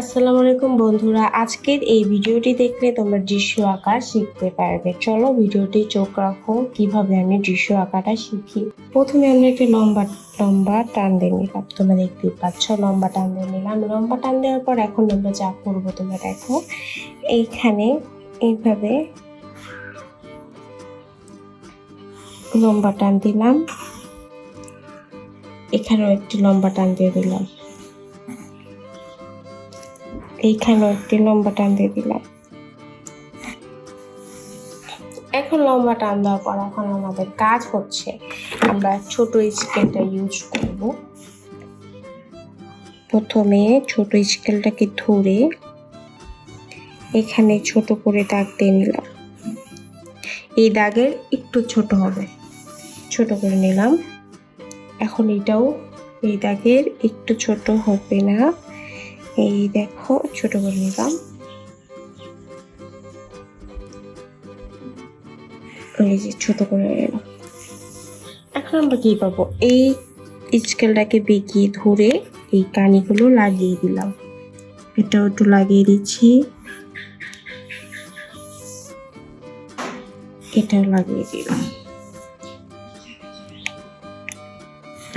আসসালামু আলাইকুম বন্ধুরা, আজকের এই ভিডিওটি দেখলে তোমরা দৃশ্য আঁকা শিখতে পারবে। চলো ভিডিওটি চোখ রাখো, কীভাবে আমি দৃশ্য আঁকাটা শিখি। প্রথমে আমরা একটি লম্বা লম্বা টান দিয়ে নিলাম। তোমরা দেখতে পাচ্ছ, লম্বা টান দিয়ে নিলাম। লম্বা টান দেওয়ার পর এখন আমরা যা করব তোমরা দেখো। এইখানে এইভাবে লম্বা টান দিলাম। এখানেও একটি লম্বা টান দিয়ে দিলাম। এইখানেও একটি লম্বা টান দিয়ে দিলাম। এখন লম্বা টান দেওয়ার পর এখন আমাদের কাজ হচ্ছে, আমরা ছোট স্কেলটা ইউজ করব। প্রথমে ছোট স্কেলটাকে ধরে এখানে ছোট করে দাগ দিয়ে নিলাম। এই দাগের একটু ছোট হবে। ছোট করে নিলাম। এখন এটাও এই দাগের একটু ছোট হবে না। এই দেখো ছোট করে নিলাম ছোট করে। নিলাম এখন আমরা কি পাবো? এই স্কেলটাকে বেঁকিয়ে ধরে এই কানিগুলো লাগিয়ে দিলাম। এটাও একটু লাগিয়ে দিচ্ছি। এটাও লাগিয়ে দিলাম।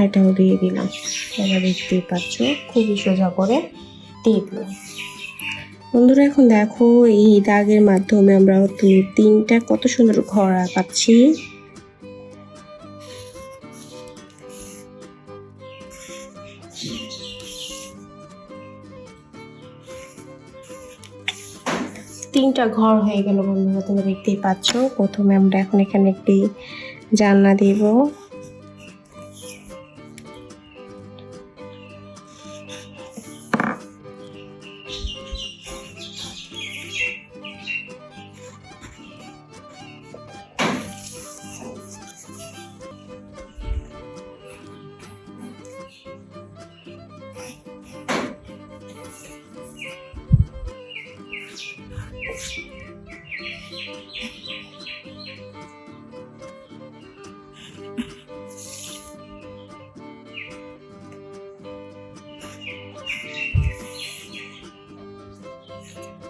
এটাও দিয়ে দিলাম। তোমরা দেখতেই পাচ্ছ, খুবই সোজা করে দিয়ে বন্ধুরা, এখন দেখো এই দাগের মাধ্যমে আমরা তিনটা কত সুন্দর ঘর আঁকাচ্ছি তিনটা ঘর হয়ে গেল বন্ধুরা, তোমরা দেখতেই পাচ্ছ। প্রথমে আমরা এখন এখানে একটি জানলা দিব।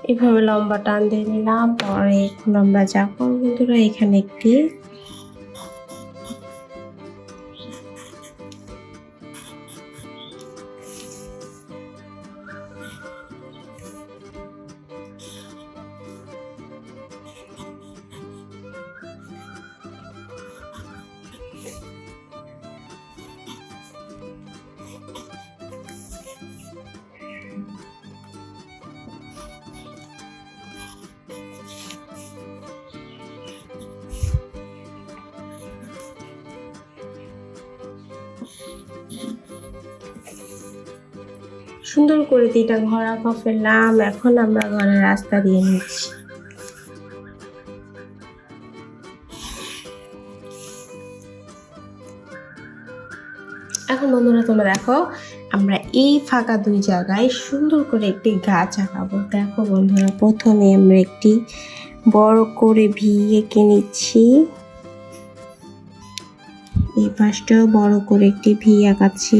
এভাবে লম্বা টান দিয়ে নিলাম পরে এখন আমরা যা করব বন্ধুরা এখানে একটি সুন্দর করে তিনটা ঘর আঁকা ফেললাম এখন আমরা ঘরের রাস্তা দিয়ে নিচ্ছি। এখন বন্ধুরা তোমরা দেখো, আমরা এই ফাঁকা দুই জায়গায় সুন্দর করে একটি গাছ আঁকাবো। দেখো বন্ধুরা, প্রথমে আমরা একটি বড় করে ভি এঁকে নিচ্ছি। এই পাশটাও বড় করে একটি ভি আঁকাচ্ছি।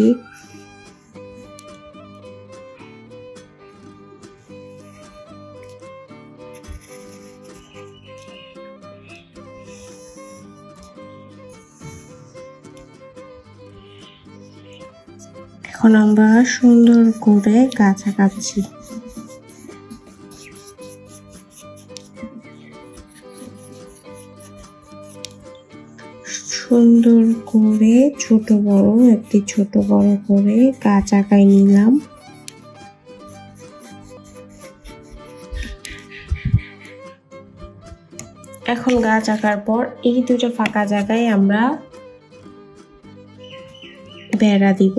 এখন আমরা সুন্দর করে গাছ আঁকাচ্ছি সুন্দর করে ছোট বড়, একটি ছোট বড় করে গাছ আঁকায় নিলাম। এখন গাছ আঁকার পর এই দুটো ফাঁকা জায়গায় আমরা বেড়া দিব।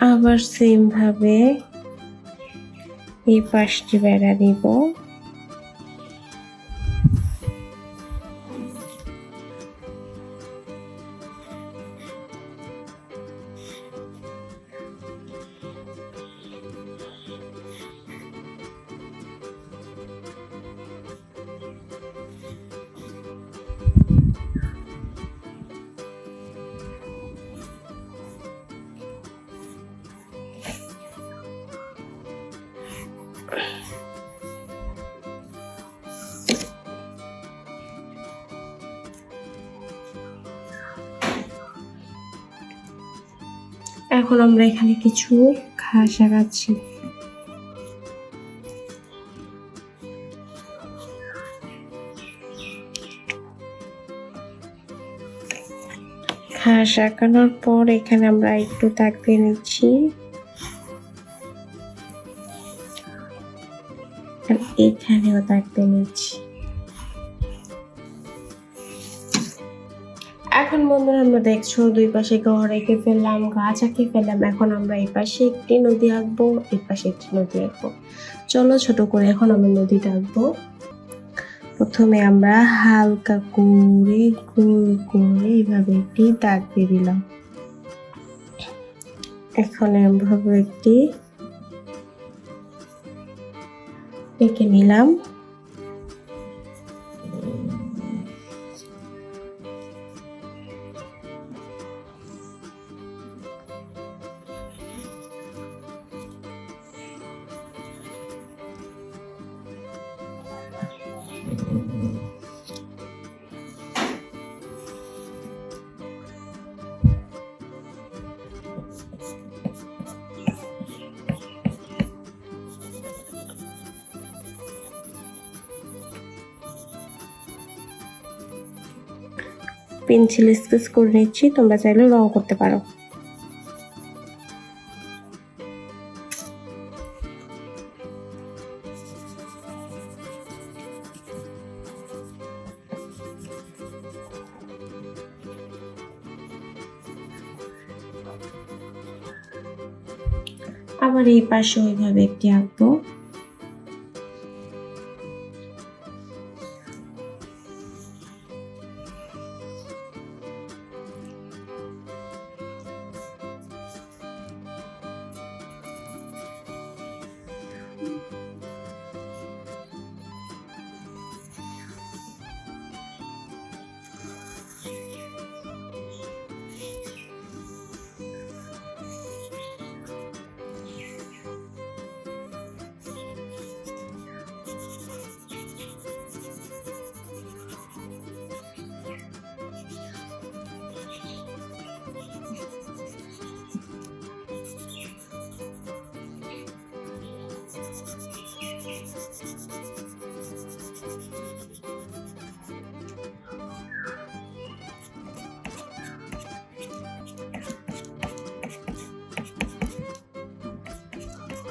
আবার সেম ভাবে এই পাশটি বেড়া দিব। এখন আমরা এখানে কিছু ঘাস আগাচ্ছি। ঘাস আঁকানোর পর এখানে আমরা একটু দাগ দিয়ে নিচ্ছি। এখানেও দাগ দিয়ে নিচ্ছি এখন বন্ধুরা আমরা দেখছ দুই পাশে ঘর এঁকে ফেললাম, গাছ আঁকে ফেললাম। এখন আমরা এই পাশে একটি নদী আঁকবো, এই পাশে একটি নদী আঁকবো। চলো ছোট করে এখন আমরা নদীটা আঁকবো। প্রথমে আমরা হালকা করে, গোল করে এইভাবে একটি দাগ দিয়ে দিলাম এখন এভাবে একটি এঁকে নিলাম। পেন্সিল স্কেচ করে নিচ্ছি, তোমরা চাইলে রং করতে পারো। আবার এই পাশে ওইভাবে একটি আঁকবো।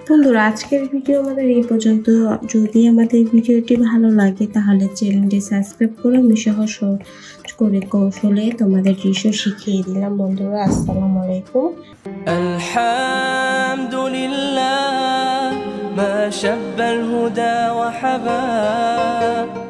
বন্ধুরা, আজকের ভিডিও আমাদের এই পর্যন্ত। যদি আমাদের ভিডিওটি ভালো লাগে, তাহলে চ্যানেলটি সাবস্ক্রাইব করে আমি সহজ করে কৌশলে তোমাদের দৃশ্য শিখিয়ে দিলাম। বন্ধুরা, আসসালামু আলাইকুম। আলহামদুলিল্লাহ। ما شب الهدى وحباب